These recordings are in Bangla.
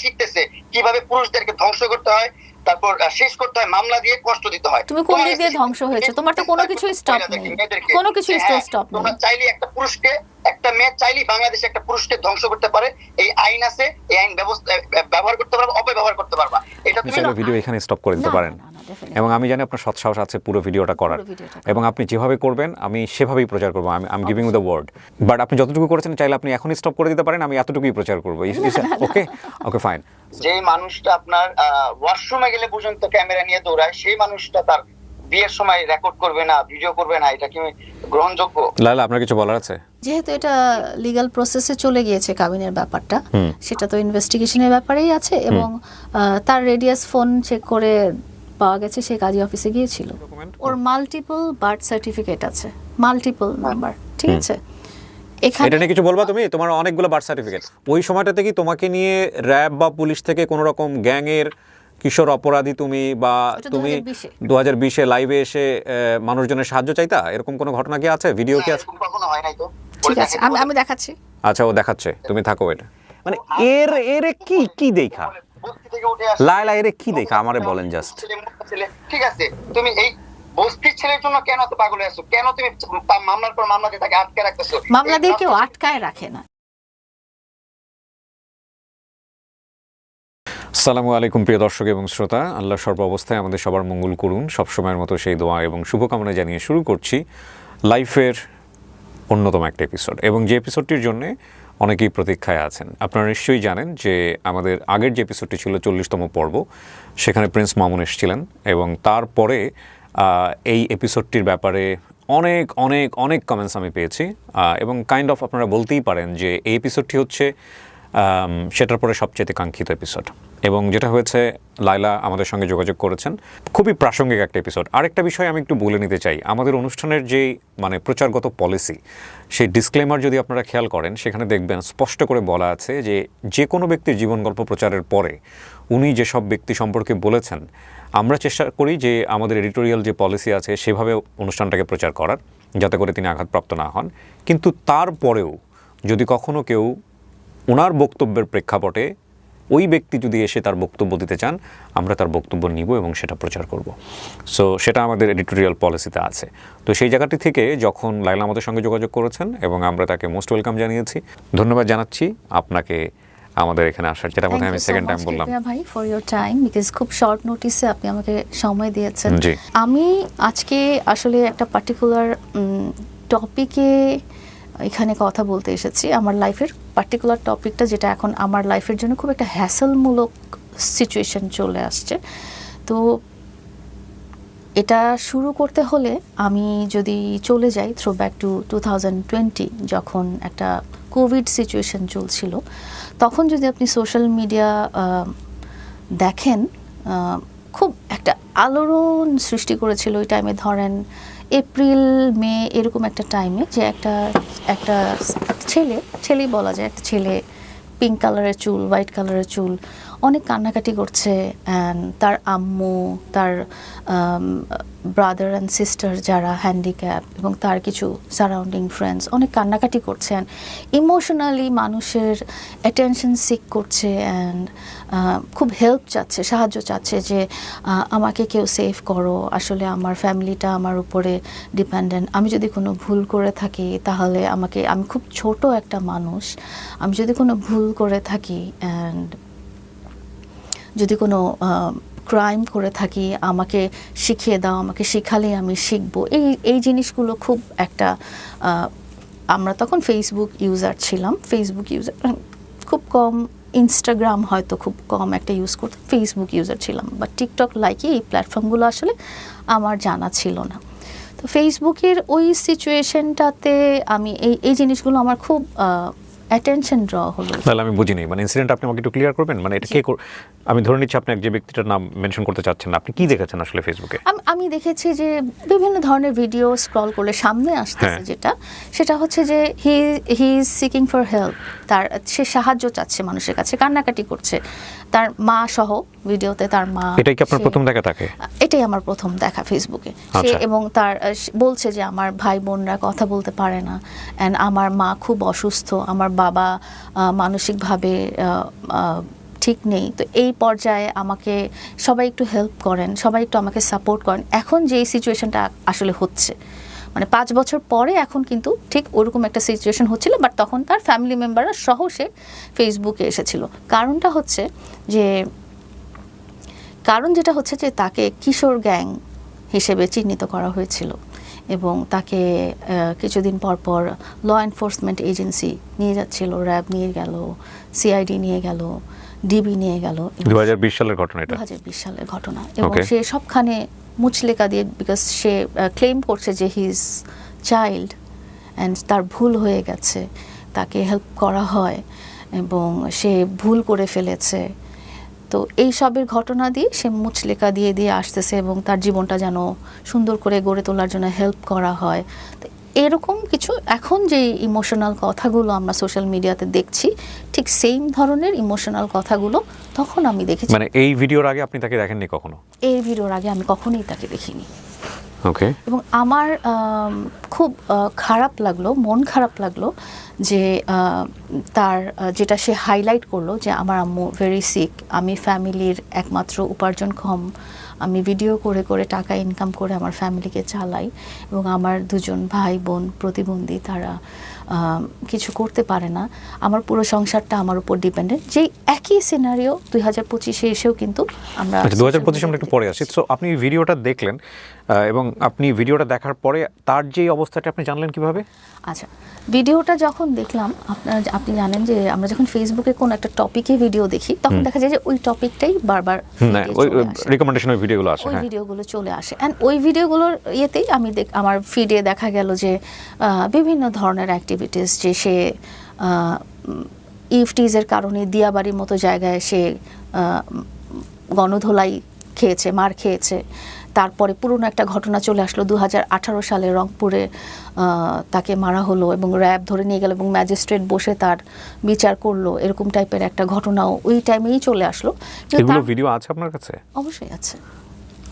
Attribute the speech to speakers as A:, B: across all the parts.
A: শিখতেছে কীভাবে পুরুষদেরকে ধ্বংস করতে হয় তারপর শেষ করতে হয় মামলা দিয়ে কষ্ট দিতে হয়
B: তুমি কোন দিক দিয়ে ধ্বংস হয়েছে? তোমার তো কোনো কিছুই স্টপ নেই। কোনো কিছুই
A: যে হ্যাঁ,
B: নেই।
A: তোমরা চাইলে একটা পুরুষকে একটা মেয়ে চাইলে বাংলাদেশে একটা পুরুষকে ধ্বংস করতে পারে এই আইন আছে এই আইন ব্যবস্থা ব্যবহার করতে পারবে অপব্যবহার করতে পারবা এটা তুমি
C: ভিডিও এখানে স্টপ করে দিতে পারেন। এবং আমি জানি আপনার সৎসাহস আছে পুরো ভিডিওটা করার। এবং আপনি যেভাবে করবেন আমি সেভাবেই প্রচার করব। আমি am giving the word but আপনি যতটুকু করেছেন চাইলে আপনি এখনই স্টপ করে দিতে পারেন আমি এতটুকুই প্রচার করব। ওকে ওকে ফাইন
A: যে মানুষটা আপনার ওয়াশরুমে গেলে পর্যন্ত ক্যামেরা নিয়ে দৌড়ায় সেই মানুষটা তার বিয়ের সময় রেকর্ড করবে না ভিডিও করবে না এটা কি গ্রহণযোগ্য?
C: লালা আপনার কিছু বলার আছে?
B: যেহেতু এটা লিগ্যাল প্রসেসে চলে গিয়েছে কাবিনের ব্যাপারটা সেটা তো ইনভেস্টিগেশনের ব্যাপারেই আছে এবং তার রেডিয়াস ফোন চেক করে পাওয়া গেছে সে কাজী অফিসে গিয়েছিল। ওর মাল্টিপল বার্থ সার্টিফিকেট আছে। মাল্টিপল নাম্বার ঠিক আছে?
C: এটা নিয়ে কিছু বলবা তুমি? তোমার অনেকগুলো বার্থ সার্টিফিকেট ওই সময়টাতে কি তোমাকে নিয়ে র্যাব বা পুলিশ থেকে কোনো রকম গ্যাংয়ের কিশোর অপরাধী তুমি বা তুমি
B: 2020 এ।
C: দু হাজার বিশে লাইভে এসে আহ, মানুষজনের সাহায্য চাইতা? এরকম কোনো ঘটনা কি আছে? ভিডিও কি আছে?
A: কখনো হয় নাই তো।
B: ঠিক আছে আমি আমি দেখাচ্ছি।
C: আচ্ছা ও দেখাচ্ছে। তুমি থাকো এটা। মানে এর এর কি কি দেখা?
A: বস্তি থেকে উঠে আসে।
C: লাইলা এর কি দেখা? আমারে বলেন জাস্ট।
A: ঠিক আছে তুমি এই বস্তির ছেলের জন্য কেন এত পাগল আছো? কেন তুমি মামলার পর মামলাতে তাকে আটকে রাখতেছো?
B: মামলা দিয়ে কেউ আটকায় রাখে না।
C: আসসালামু আলাইকুম প্রিয় দর্শক এবং শ্রোতা। আল্লাহ সর্ব অবস্থায় আমাদের সবার মঙ্গল করুন। সবসময়ের মতো সেই দোয়া এবং শুভকামনা জানিয়ে শুরু করছি লাইফের অন্যতম একটা এপিসোড এবং যে এপিসোডটির জন্য অনেকেই প্রতীক্ষায় আছেন। আপনারা নিশ্চয়ই জানেন যে আমাদের আগের যে এপিসোডটি ছিল চল্লিশতম পর্ব, সেখানে প্রিন্স মামুন এসেছিলেন এবং তারপরে এই এপিসোডটির ব্যাপারে অনেক অনেক অনেক কমেন্টস আমি পেয়েছি। এবং কাইন্ড অফ আপনারা বলতেই পারেন যে এই এপিসোডটি হচ্ছে সেটার পরে সবচেয়ে কাঙ্ক্ষিত এপিসোড এবং যেটা হয়েছে লাইলা আমাদের সঙ্গে যোগাযোগ করেছেন। খুবই প্রাসঙ্গিক একটা এপিসোড আরেকটা বিষয় আমি একটু বলে নিতে চাই। আমাদের অনুষ্ঠানের যে মানে প্রচারগত পলিসি সেই ডিসক্লেমার যদি আপনারা খেয়াল করেন, সেখানে দেখবেন স্পষ্ট করে বলা আছে যে যে কোনো ব্যক্তির জীবন গল্প প্রচারের পরে উনি যেসব ব্যক্তি সম্পর্কে বলেছেন, আমরা চেষ্টা করি যে আমাদের এডিটোরিয়াল যে পলিসি আছে, সেভাবে অনুষ্ঠানটাকে প্রচার করার, যাতে করে তিনি আঘাতপ্রাপ্ত না হন। কিন্তু তারপরেও যদি কখনও কেউ ওনার বক্তব্যের প্রেক্ষাপটে ওই ব্যক্তি যদি এসে তার বক্তব্য দিতে চান আমরা তার বক্তব্য নিব এবং সেটা প্রচার করব। সো সেটা আমাদের এডিটোরিয়াল পলিসিতে আছে। তো সেই জায়গাটি থেকে যখন লাইলা আমাদের সঙ্গে যোগাযোগ করেছেন এবং আমরা তাকে মোস্ট ওয়েলকাম জানিয়েছি ধন্যবাদ জানাচ্ছি আপনাকে আমাদের এখানে আসার। যেটা মধ্যে আমি সেকেন্ড টাইম বললাম।
B: ভাই ফর ইওর টাইম বিকজ খুব শর্ট নোটিসে আপনি আমাকে সময় দিয়েছেন।
C: জি।
B: আমি আজকে আসলে একটা পার্টিকুলার টপিকে এখানে কথা বলতে এসেছি। আমার লাইফের পার্টিকুলার টপিকটা যেটা এখন আমার লাইফের জন্য খুব একটা হ্যাসেলমূলক সিচুয়েশন চলে আসছে। তো এটা শুরু করতে হলে আমি যদি চলে যাই থ্রো ব্যাক টু টু যখন একটা কোভিড সিচুয়েশন চলছিল, তখন যদি আপনি সোশ্যাল মিডিয়া দেখেন খুব একটা আলোড়ন সৃষ্টি করেছিল ওই টাইমে ধরেন এপ্রিল, মে এরকম একটা টাইমে যে একটা একটা ছেলে, ছেলেই বলা যায়, একটা ছেলে পিঙ্ক কালারের চুল হোয়াইট কালারের চুল অনেক কান্নাকাটি করছে অ্যান্ড তার আম্মু, তার ব্রাদার অ্যান্ড সিস্টার যারা হ্যান্ডিক্যাপ এবং তার কিছু সারাউন্ডিং ফ্রেন্ডস অনেক কান্নাকাটি করছেন ইমোশনালি মানুষের অ্যাটেনশন সিক করছে অ্যান্ড খুব হেল্প চাচ্ছে, সাহায্য চাচ্ছে যে আমাকে কেউ সেভ করো, আসলে আমার ফ্যামিলিটা আমার উপরে ডিপেন্ডেন্ট আমি যদি কোনো ভুল করে থাকি, তাহলে আমাকে, আমি খুব ছোট একটা মানুষ, আমি যদি কোনো ভুল করে থাকি অ্যান্ড যদি কোনো ক্রাইম করে থাকি, আমাকে শিখিয়ে দাও, আমাকে শেখালে আমি শিখব। এই এই জিনিসগুলো খুব একটা আমরা তখন ফেসবুক ইউজার ছিলাম। ফেসবুক ইউজার খুব কম ইনস্টাগ্রাম হয়তো খুব কম একটা ইউজ করতাম ফেসবুক ইউজার ছিলাম। বা টিকটক লাইকি এই প্ল্যাটফর্মগুলো আসলে আমার জানা ছিল না। তো ফেসবুকের ওই সিচুয়েশনটাতে আমি, এই এই জিনিসগুলো আমার খুব অ্যাটেনশন ড্র হলো।
C: তাহলে আমি বুঝিনি। মানে ইনসিডেন্ট আপনি আমাকে একটু ক্লিয়ার করবেন? মানে এটা কে আমি ধরে নিচ্ছি আপনি এক যে ব্যক্তিটার নাম মেনশন করতে চাচ্ছেন আপনি কি দেখেছেন আসলে ফেসবুকে
B: আমি আমি দেখেছি যে বিভিন্ন ধরনের ভিডিও স্ক্রল করলে সামনে আসতেছে
C: হ্যাঁ।
B: যেটা। সেটা হচ্ছে যে he he is seeking for help তার সে সাহায্য চাচ্ছে মানুষের কাছে কান্নাকাটি করছে। তার মা সহ ভিডিওতে তার মা
C: এটাই কি আপনার প্রথম দেখা থাকে
B: এটাই আমার প্রথম দেখা ফেসবুকে। সে
C: আচ্ছা।
B: এবং তার বলছে যে আমার ভাই বোনরা কথা বলতে পারে না। অ্যান্ড আমার মা খুব অসুস্থ আমার বাবা মানসিকভাবে ঠিক নেই। তো এই পর্যায়ে আমাকে সবাই একটু হেল্প করেন সবাই একটু আমাকে সাপোর্ট করেন। এখন যেই সিচুয়েশনটা আসলে হচ্ছে মানে পাঁচ বছর পরে এখন কিন্তু ঠিক ওরকম একটা সিচুয়েশন হচ্ছিল বাট তখন তার ফ্যামিলি মেম্বাররা সহ সে ফেসবুকে এসেছিল। কারণটা হচ্ছে যে কারণ যেটা হচ্ছে যে তাকে কিশোর গ্যাং হিসেবে চিহ্নিত করা হয়েছিল এবং তাকে কিছুদিন পর পর ল এনফোর্সমেন্ট এজেন্সি নিয়ে যাচ্ছিল র্যাব নিয়ে গেল সিআইডি নিয়ে গেল ডিবি নিয়ে গেল।
C: দু হাজার বিশ সালের ঘটনা
B: দু হাজার বিশ সালের ঘটনা এবং সে সবখানে মুচলেকা দিয়ে বিকজ সে ক্লেম করছে যে হি ইজ চাইল্ড অ্যান্ড তার ভুল হয়ে গেছে, তাকে হেল্প করা হয়, এবং সে ভুল করে ফেলেছে। তো এই সবের ঘটনা দিয়ে সে মুচলেকা দিয়ে দিয়ে আসতেছে, এবং তার জীবনটা যেন সুন্দর করে গড়ে তোলার জন্য হেল্প করা হয়। তো এরকম কিছু, এখন যে ইমোশনাল কথাগুলো আমরা সোশ্যাল মিডিয়াতে দেখছি, ঠিক সেম ধরনের ইমোশনাল কথাগুলো তখন আমি দেখেছি?
C: মানে এই ভিডিওর আগে আপনি তাকে দেখেননি কখনো?
B: এই ভিডিওর আগে আমি কখনোই তাকে দেখিনি।
C: ওকে।
B: এবং আমার খুব খারাপ লাগল মন খারাপ লাগল যে তার যেটা সে হাইলাইট করল যে আমার আম্মু ভেরি সিক আমি ফ্যামিলির একমাত্র উপার্জনক্ষম আমি ভিডিও করে করে টাকা ইনকাম করে আমার ফ্যামিলিকে চালাই এবং আমার দুজন ভাই বোন প্রতিবন্ধী তারা কিছু করতে পারে না। আমার পুরো সংসারটা আমার উপর ডিপেন্ডেন্ট যেই একই সিনারিও দুই হাজার পঁচিশে এসেও কিন্তু আমরা
C: আচ্ছা দু হাজার পঁচিশে আমরা একটু পরে আসি। তো আপনি ভিডিওটা দেখলেন। এবং আপনি ভিডিওটা দেখার পরে তার যেই অবস্থাটা আপনি জানলেন কীভাবে?
B: আচ্ছা ভিডিওটা যখন দেখলাম আপনারা আপনি জানেন যে আমরা যখন ফেসবুকে কোন একটা টপিকে ভিডিও দেখি তখন দেখা যায় যে ওই টপিকটাই বারবার
C: ওই
B: চলে আসে।
C: রিকমেন্ডেশনের ভিডিওগুলো আসে
B: ওই
C: হ্যাঁ।
B: ভিডিওগুলো চলে আসে। অ্যান্ড ওই ভিডিওগুলোর ইয়েতেই আমি দেখ আমার ফিডে দেখা গেল যে বিভিন্ন ধরনের অ্যাক্টিভিটিস যে সে ইফটিজের কারণে দিয়াবাড়ির মতো জায়গায় সে গণধোলাই খেয়েছে মার খেয়েছে। তারপরে পুরনো একটা ঘটনা চলে আসলো দুহাজার আঠারো সালে রংপুরে তাকে মারা হলো এবং র্যাব ধরে নিয়ে গেল এবং ম্যাজিস্ট্রেট বসে তার বিচার করল এরকম টাইপের একটা ঘটনাও ওই টাইমেই চলে আসলো।
C: এগুলো ভিডিও আছে আপনার কাছে?
B: অবশ্যই আছে।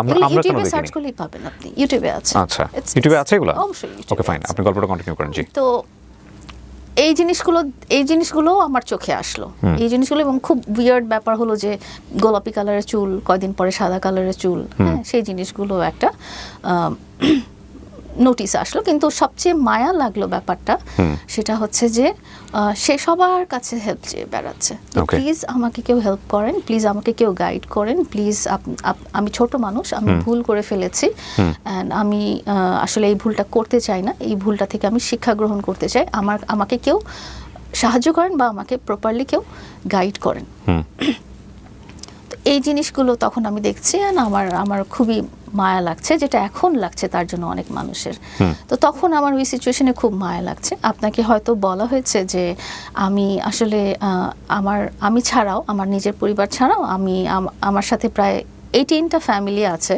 C: আমরা আমরা কেন
B: ইউটিউবে সার্চ করলেই পাবেন আপনি। ইউটিউবে আছে।
C: আচ্ছা ইউটিউবে আছে এগুলো?
B: অবশ্যই
C: ওকে ফাইন আপনি গল্পটা কন্টিনিউ করেন জি।
B: তো এই জিনিসগুলো এই জিনিসগুলো আমার চোখে আসলো। এই জিনিসগুলো এবং খুব উইয়ার্ড ব্যাপার হলো যে গোলাপি কালারের চুল কয়দিন পরে সাদা কালারের চুল হ্যাঁ সেই জিনিসগুলো একটা নোটিস আসলো কিন্তু সবচেয়ে মায়া লাগল ব্যাপারটা সেটা হচ্ছে যে সে সবার কাছে হেল্প চেয়ে বেড়াচ্ছে. প্লিজ আমাকে কেউ হেল্প করেন প্লিজ আমাকে কেউ গাইড করেন প্লিজ আমি ছোট মানুষ আমি ভুল করে ফেলেছি অ্যান্ড আমি আসলে এই ভুলটা করতে চাই না এই ভুলটা থেকে আমি শিক্ষা গ্রহণ করতে চাই। আমার আমাকে কেউ সাহায্য করেন বা আমাকে প্রপারলি কেউ গাইড করেন। তো এই জিনিসগুলো তখন আমি দেখছি আমার আমার খুবই মায়া লাগছে যেটা এখন লাগছে তার জন্য অনেক মানুষের। তো তখন আমার ওই সিচুয়েশনে খুব মায়া লাগছে। আপনাকে হয়তো বলা হয়েছে যে আমি আসলে আমার আমি ছাড়াও আমার নিজের পরিবার ছাড়াও আমি আমার সাথে প্রায় এইটিনটা ফ্যামিলি আছে।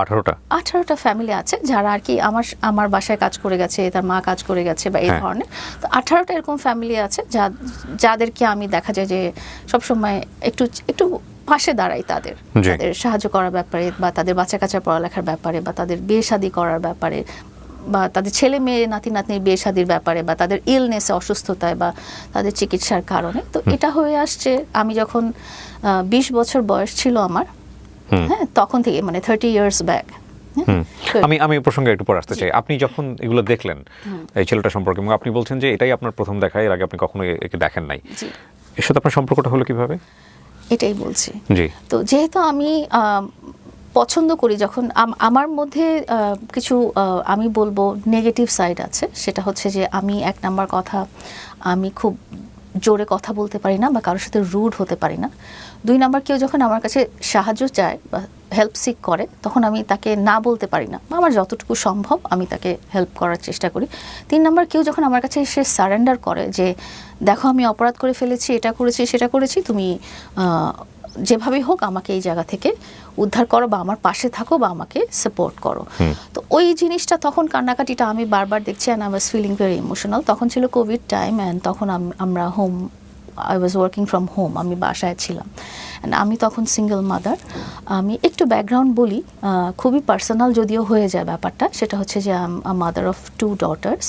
C: আঠারোটা।
B: আঠারোটা ফ্যামিলি আছে যারা আর কি আমার আমার বাসায় কাজ করে গেছে তার মা কাজ করে গেছে বা এই
C: হ্যাঁ।
B: ধরনের। তো আঠারোটা এরকম ফ্যামিলি আছে যা যাদেরকে আমি দেখা যায় যে সবসময় একটু একটু পাশে দাঁড়াই তাদের। তাদের সাহায্য করার ব্যাপারে বা তাদের বাচ্চা কাচ্চা পড়ালেখার ব্যাপারে বা তাদের বিয়ে শাদী করার ব্যাপারে বা তাদের ছেলে মেয়ে নাতি নাতনির বিয়ে শাদির ব্যাপারে বা তাদের ইলনেসে অসুস্থতায় বা তাদের চিকিৎসার কারণে। তো এটা হয়ে আসছে আমি যখন বিশ বছর বয়স ছিল আমার। হ্যাঁ তখন থেকে মানে থার্টি ইয়ার্স ব্যাক।
C: আমি আমি প্রসঙ্গে একটু পর আসতে চাই। আপনি যখন এগুলো দেখলেন এই ছেলেটা সম্পর্কে এবং আপনি বলছেন যে এটাই আপনার প্রথম দেখা এর আগে আপনি কখনো একে দেখেন নাই। এর সাথে আপনার সম্পর্কটা হলো কীভাবে?
B: এটাই বলছি।
C: জি।
B: তো যেহেতু আমি পছন্দ করি যখন আমার মধ্যে কিছু আমি বলব নেগেটিভ সাইড আছে। সেটা হচ্ছে যে আমি এক নাম্বার কথা আমি খুব জোরে কথা বলতে পারি না বা কারোর সাথে রুড হতে পারি না। দুই নাম্বার কেউ যখন আমার কাছে সাহায্য চায় বা হেল্প সিক করে, তখন আমি তাকে না বলতে পারি না। বা আমার যতটুকু সম্ভব আমি তাকে হেল্প করার চেষ্টা করি। তিন নাম্বার কেউ যখন আমার কাছে এসে সারেন্ডার করে যে, দেখো আমি অপরাধ করে ফেলেছি, এটা করেছি, সেটা করেছি, তুমি যেভাবেই হোক আমাকে এই জায়গা থেকে উদ্ধার করো বা আমার পাশে থাকো বা আমাকে সাপোর্ট করো। তো ওই জিনিসটা তখন কান্নাকাটিটা আমি বারবার দেখছি and I was feeling very emotional তখন ছিল কোভিড টাইম অ্যান্ড তখন আমরা home I was working from home আমি বাসায় ছিলাম। অ্যান্ড আমি তখন সিঙ্গেল মাদার আমি একটু ব্যাকগ্রাউন্ড বলি খুবই পার্সোনাল যদিও হয়ে যায় ব্যাপারটা সেটা হচ্ছে যে মাদার অফ টু ডটার্স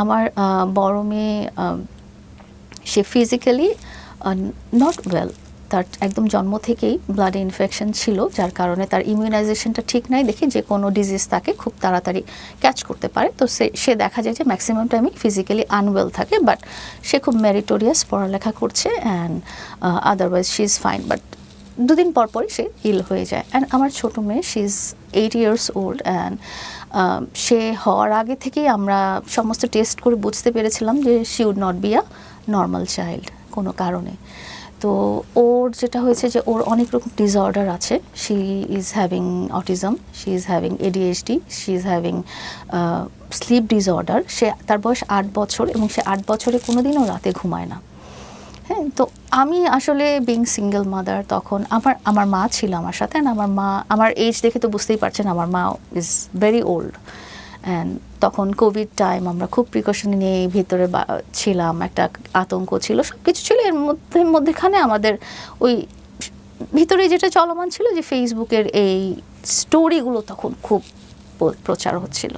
B: আমার বড় মেয়ে সে ফিজিক্যালি নট ওয়েল তার একদম জন্ম থেকেই ব্লাড ইনফেকশন ছিল, যার কারণে তার ইমিউনাইজেশনটা ঠিক নাই দেখে যে কোনো ডিজিজ তাকে খুব তাড়াতাড়ি ক্যাচ করতে পারে। তো সে সে দেখা যায় যে ম্যাক্সিমাম টাইমে ফিজিক্যালি আনওয়েল থাকে বাট সে খুব মেরিটোরিয়াস পড়ালেখা করছে and otherwise she is fine but দুদিন পর পরই সে ইল হয়ে যায়। অ্যান্ড আমার ছোটো মেয়ে she is eight years old and সে হওয়ার আগে থেকেই আমরা সমস্ত টেস্ট করে বুঝতে পেরেছিলাম যে she would not be a normal child কোনো কারণে। তো ওর যেটা হয়েছে যে ওর অনেক রকম ডিসঅর্ডার আছে। She is having autism she is having ADHD she is having sleep disorder সে তার বয়স আট বছর এবং সে আট বছরে কোনো দিনও রাতে ঘুমায় না। হ্যাঁ তো আমি আসলে বিং সিঙ্গেল মাদার তখন আমার আমার মা ছিল আমার সাথে। আমার মা, আমার এজ দেখে তো বুঝতেই পারছেন, আমার মা ইজ ভেরি ওল্ড তখন কোভিড টাইম আমরা খুব প্রিকশন নিয়ে ভিতরে ছিলাম, একটা আতঙ্ক ছিল সব কিছু ছিল। এর মধ্যে, মধ্যেখানে আমাদের ওই ভিতরে যেটা চলমান ছিল যে ফেসবুকের এই স্টোরিগুলো তখন খুব প্রচার হচ্ছিল।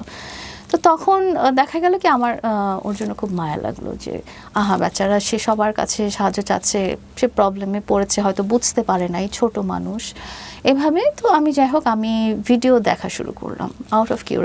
B: তো তখন দেখা গেল কি আমার ওর জন্য খুব মায়া লাগল যে, আহা, বেচারা সে সবার কাছে সাহায্য চাচ্ছে, সে প্রবলেমে পড়েছে, হয়তো বুঝতে পারে নাই, ছোট মানুষ। এভাবে তো আমি, যাই হোক, আমি ভিডিও দেখা শুরু করলাম আউট অফ কিউর